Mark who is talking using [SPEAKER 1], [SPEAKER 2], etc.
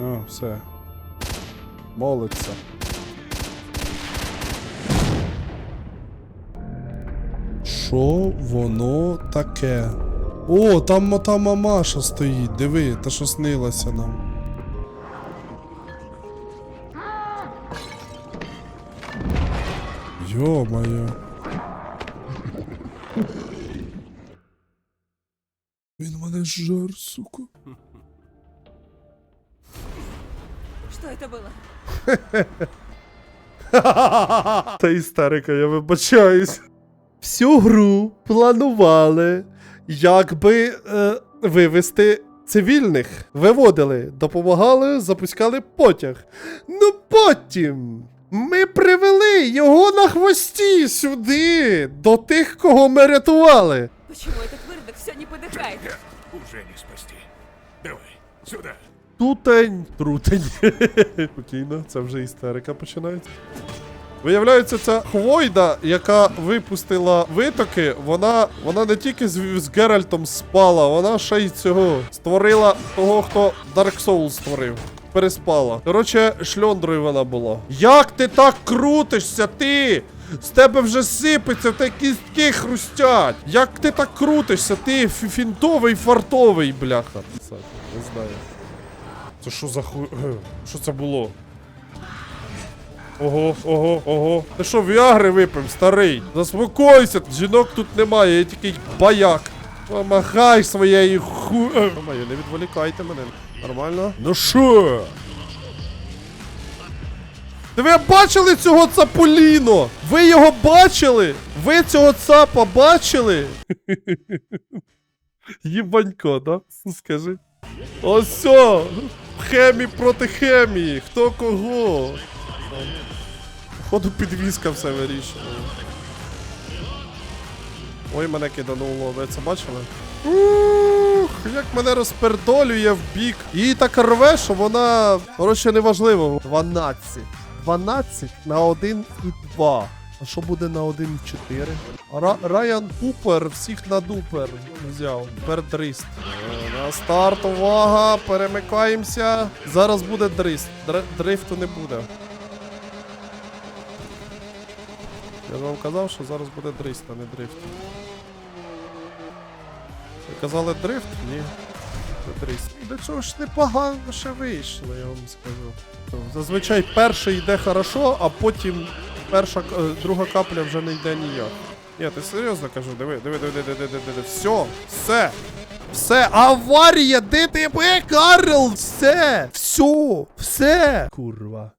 [SPEAKER 1] О, все. Молиться. Що воно таке? О, там та мамаша стоїть, диви, та що снилася нам. Йо-моє. Він мене жар, сука.
[SPEAKER 2] Что это было?
[SPEAKER 1] Та істерика, я вибачаюсь. Всю гру планували, якби е, вивести цивільних. Виводили, допомагали, запускали потяг. Ну потім. Ми привели його на хвості сюди, до тих, кого ми рятували.
[SPEAKER 2] Почему этот выродок все не подыхает?
[SPEAKER 3] Уже не спасти. Давай, сюда.
[SPEAKER 1] Тутень. Трутень. Спокійно, це вже істерика починається. Виявляється, ця хвойда, яка випустила витоки, вона, вона не тільки з, з Геральтом спала, вона ще й цього створила того, хто Dark Souls створив. Переспала. Коротше, шльондрою вона була. Як ти так крутишся, ти? З тебе вже сипеться, тебе кістки хрустять. Як ти так крутишся, ти фінтовий фартовий, бляха. Не знаю. Це що за ху... Що це було? Ого, ого, ого. Ти що, віагри випив, старий? Заспокойся, жінок тут немає, я тільки баяк. Помагай своєю ху... Маю, не відволікайте мене. Нормально? Ну що? Та ви бачили цього цапуліно? Ви його бачили? Ви цього цапа бачили? Їбанько, да? Скажи. Ось! Хемі проти хемії. Хто кого? Походу підвізка все вирішила. Ой, мене кидануло, ви це бачили? Ух, як мене розпердолює в бік. Її так рве, що вона. Коротше, неважливо. 12. 12 на 1 і 2. А що буде на 1 і 4? Ра Райан Купер всіх на дупер взяв. Тепер дрист. Е, На старт, увага, перемикаємося. Зараз буде дрист. Др дрифту не буде. Я вам казав, що зараз буде дрифт, а не дрифт. Ви казали дрифт? Ні. Це дрифт. До цього ж непогано ще вийшло, я вам скажу. Зазвичай перший йде хорошо, а потім перша, е, друга капля вже не йде ніяк. Ні, ти серйозно кажу, диви, диви, диви, диви, диви, диви, диви. Все, все. Все, аварія, тебе, Карл? Все, все, все. Курва.